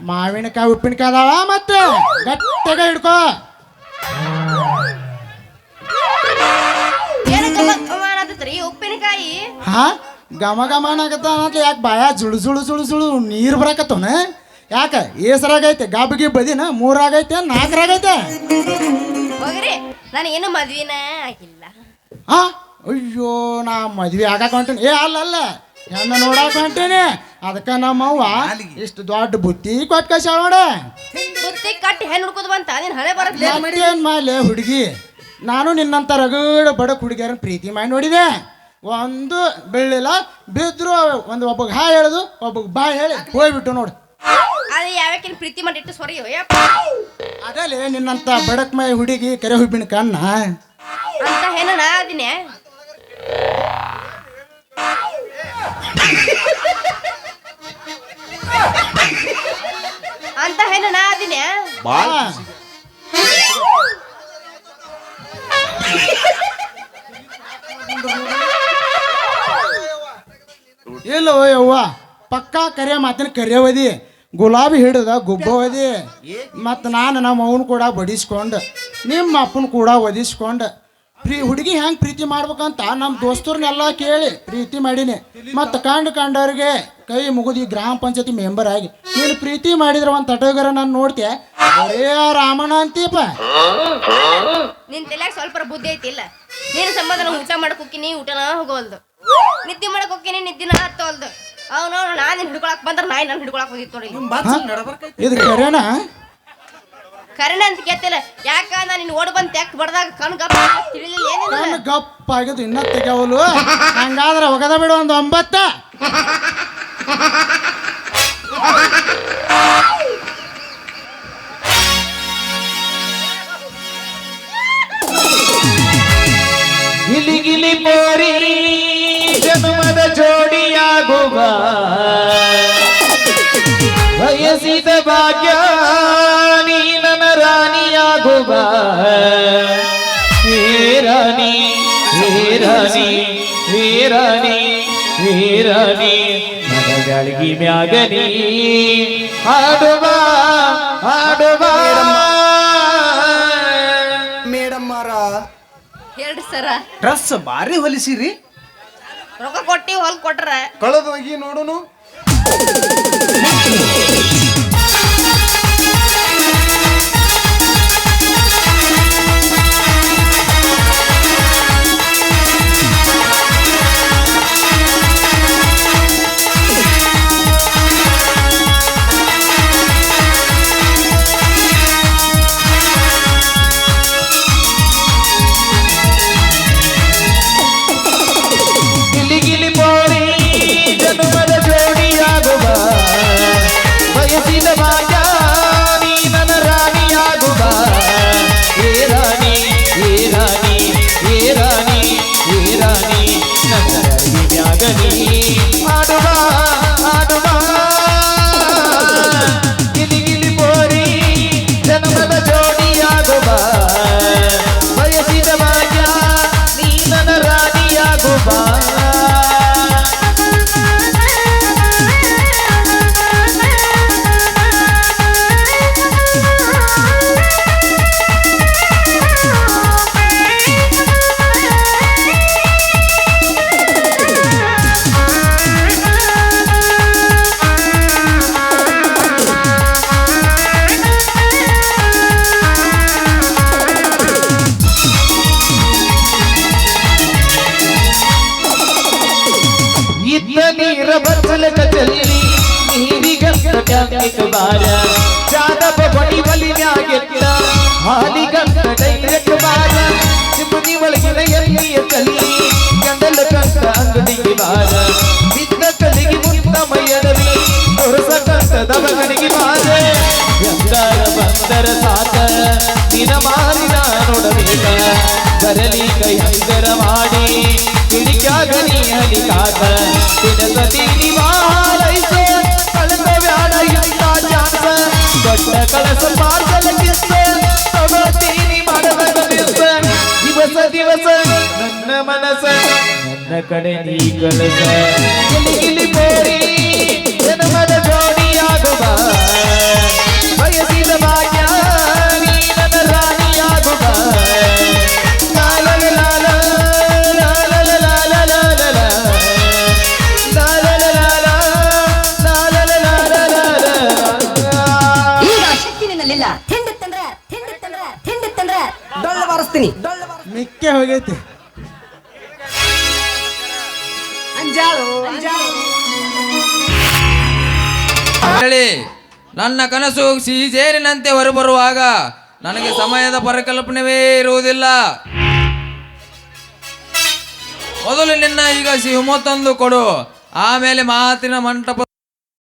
ಮಾವಿನಕಾಯಿ ಉಪ್ಪಿನಕಾಯಿ ಅದಾವ ಮತ್ತೆ ಗಟ್ಟಿಗೆ ಹಿಡ್ಕೋ. ಉಪ್ಪಿನಕಾಯಿ ಹಾ? ಗಮ ಅನ್ನತ್ಲೆ ಯಾಕೆ ಬಾಯ ಜುಳು ಜುಳು ಜುಳು ಜುಳು ನೀರು ಬರಾಕತ್ತವನ? ಯಾಕ? ಏಸರಾಗೈತೆ ಗಾಬಿಗೆ ಬದಿನ ಮೂರಾಗೈತೆ ನಾಲ್ಕರಾಗೈತೆ? ಹೋಗ್ರಿ. ನಾನು ಏನು ಮದ್ವಿನ ಆಗಿಲ್ಲ. ಹಾ? ಅಯ್ಯೋ ನಾ ಮದ್ವೆ ಆಗಾಕ ಹೊಂಟೇನಿ. ಏ ಅಲ್ಲ ಅಲ್ಲ. ಹೆಣ್ಣು ನೋಡಾಕ ಹೊಂಟೀನಿ. ಅದಕ್ಕೆ ನಮ್ಮವ್ವ ಇಷ್ಟು ದೊಡ್ಡ ಬುತ್ತಿ ಕೊಟ್ಟು ನೋಡಿ. ನೋಡ ಬುತ್ತಿ ಕಟ್ಟಿ ಹೆಣ್ಣು ಹುಡ್ಕೋದು ಬಂತ? ನೀನು ಹಳೆ ಬರತ್ತೆ ಏನು ಮಾಡಲಿ ಹುಡುಗಿ? ನಾನು ನಿನ್ನಂತ ರಗಡ ಬಡಕ್ ಹುಡುಗಿಯರನ್ನ ಪ್ರೀತಿ ಮಾಡಿ ನೋಡಿದೆ. ಒಂದು ಬೆಳ್ಳಿಲ್ಲ ಬಿದ್ರು ಒಂದು ಒಬ್ಬಗೆ ಹಾ ಹೇಳುದು ಒಬ್ಬಗೆ ಬಾ ಹೇಳಿ ಹೋಗ್ಬಿಟ್ಟು ನೋಡು. ಅದೇ ಯಾವ್ಯಾಕಿನ ಪ್ರೀತಿ ಮಾಡಿಟ್ಟು ಸೊರಿ ಅದಲ್ಲೇ ನಿನ್ನಂತ ಬಡಕ್ ಮೈ ಹುಡುಗಿ ಕೆರೆ ಹುಬ್ಬಿನ ಕಣ್ಣ. ಅಂತ ಹೇಳೋಣ ಅದಿನೇ ಅದಿನೇ ಹಾ. ಇಲ್ಲೋ ಯವ್ವ ಪಕ್ಕಾ ಕರೆ ಮಾತಿನ ಕರೆಯವದಿ ಗುಲಾಬಿ ಹಿಡಿದ ಗುಬ್ಬವದಿ ಮತ್ತು ನಾನು ನಮ್ಮ ಅವನು ಕೂಡ ಬಡಿಸ್ಕೊಂಡು ನಿಮ್ಮ ಅಪ್ಪನ ಕೂಡ ಒದಿಸ್ಕೊಂಡು ಪ್ರೀ ಹುಡುಗಿ ಹೆಂಗ್ ಪ್ರೀತಿ ಮಾಡ್ಬೇಕಂತ ನಮ್ಮ ದೋಸ್ತರನ್ನೆಲ್ಲ ಕೇಳಿ ಪ್ರೀತಿ ಮಾಡೀನಿ. ಮತ್ತೆ ಕಂಡು ಕಂಡವ್ರಿಗೆ ಕೈ ಮುಗಿದು ಗ್ರಾಮ ಪಂಚಾಯತಿ ಮೆಂಬರ್ ಆಗಿ. ನೀನು ಪ್ರೀತಿ ಮಾಡಿದ್ರ ಒಂದು ತಟಗರ ನಾನು ನೋಡ್ತೆ. ಬರೇ ರಾಮಣ್ಣ ಅಂತೀಪ. ನಿನ್ ತಲೆಯಾಗ ಸ್ವಲ್ಪ ಬುದ್ಧಿ ಐತಿಲ್ಲ. ನೀನು ಸಂಬಂಧ ನಾವು ಊಟ ಮಾಡಕ್ ಹೋಗ್ತೀನಿ ಊಟನ ಹೋಗೋಲ್ದು. ನಿದ್ದೆ ಮಾಡಕ್ ಹೋಗ್ತೀನಿ ನಿದ್ದಿನ ಹತ್ತೋಲ್ದು. ಅವನು ನಾನು ಹಿಡ್ಕೊಳಕ್ ಬಂದ್ರೆ ನಾಯಿ ನಾನು ಹಿಡ್ಕೊಳಕ್ ಹೋಗಿತ್ತು ನೋಡಿ ಇದು ಕರೆನಾ? ಕರೆನ ಅಂತ ಕೇಳ್ತಿಲ್ಲ. ಯಾಕ ನಾನು ನಿನ್ನ ಓಡ್ ಬಂದು ತೆಕ್ ಬಡ್ದಾಗ ಕಣ್ ಗಪ್ಪ ತಿಳಿಲಿಲ್ಲ ಏನಿಲ್ಲ. ನನ್ನ ಗಪ್ಪ ಆಗಿದ್ದು ಇನ್ನ ತೆಗೆವಲು ಹಂಗಾದ್ರೆ ಹೋಗದ ಬಿಡು ಒಂದು ಒಂಬತ್ತ. ಗಿಲಿ ಗಿಲಿ ಪೋರಿ ಜನ್ಮದ ಜೋಡಿಯಾಗುವ. ಬಯಸಿದ ಭಾಗ್ಯ ರಾಣಿಯಾಗುವ ಹೇ ರಾಣಿ ಹೇ ರಾಣಿ ಹೇ ರಾಣಿ ಹೇ ರಾಣಿ ನನ್ನ ಗಾಳಿಗೆ ಮ್ಯಾಗನಿ ಹಾಡುವ ಹಾಡುವ ಮೇಡಮ್ ಮಾರ ಹೇಳ್ರಿ ಸರ. ಡ್ರೆಸ್ ಭಾರಿ ಹೊಲಿಸಿರಿ. ರೊಕ್ಕ ಕೊಟ್ಟಿ ಹೊಲ್ ಕೊಟ್ರ. ಕಳೆದ ಹೋಗಿ ನೋಡುನು. Hare ನೀರ ಬಚ್ಚಲಕ ನೀರಿ ಕ್ಯಾಂಪಿಕ ಬಾರ ಜಾದವ ಬಡಿ ಹಾಲಿ ಹಾಲಿಗಂತ ಡೈರೆಕ್ಟ್ ಬಾರ ಚಿಮ್ಮನಿ ಒಳಗಿನ ಎಲ್ಲಿಯ ತಲ್ಲಿ ಗಂಡಲ ಕಂತ ಅಂಗಡಿಗೆ ಬಾರ ಬಿದ್ದ ಕಲಿಗೆ ಮುತ್ತ ಮೈಯಡವಿ ತೋರಸಕಂತ ದವಗನಿಗೆ ಬಾರ ಎಂದರ ಬಂದರ ಸಾಕ ನಿನ ಮಾರಿನ ನೋಡಬೇಕ ಬರಲಿ ಕೈ ಹಂಗರ ಮಾಡಿ ಕಿಡಿಕ್ಯಾಗ ನೀ ಇಲ್ಲ ಚಾನ್ಸ ದೊಡ್ಡ ಕಳಸ ಪಾರ್ಸಲ ದಿವಸ ನನ್ನ ಮನಸ ನನ್ನ ಕಡೆ ನೀ ಕಲಸ ಇಲ್ಲಿ ಗಿಲಿ ಬರ್ತೀನಿ ಮಿಕ್ಕೆ ಹೋಗೈತಿ. ಹೇಳಿ ನನ್ನ ಕನಸು ಸಿಹಿ ಸೇರಿನಂತೆ ಹೊರಬರುವಾಗ ನನಗೆ ಸಮಯದ ಪರಿಕಲ್ಪನೆವೇ ಇರುವುದಿಲ್ಲ. ಮೊದಲು ನಿನ್ನ ಈಗ ಸಿಹಿಮೊತ್ತೊಂದು ಕೊಡು. ಆಮೇಲೆ ಮಾತಿನ ಮಂಟಪ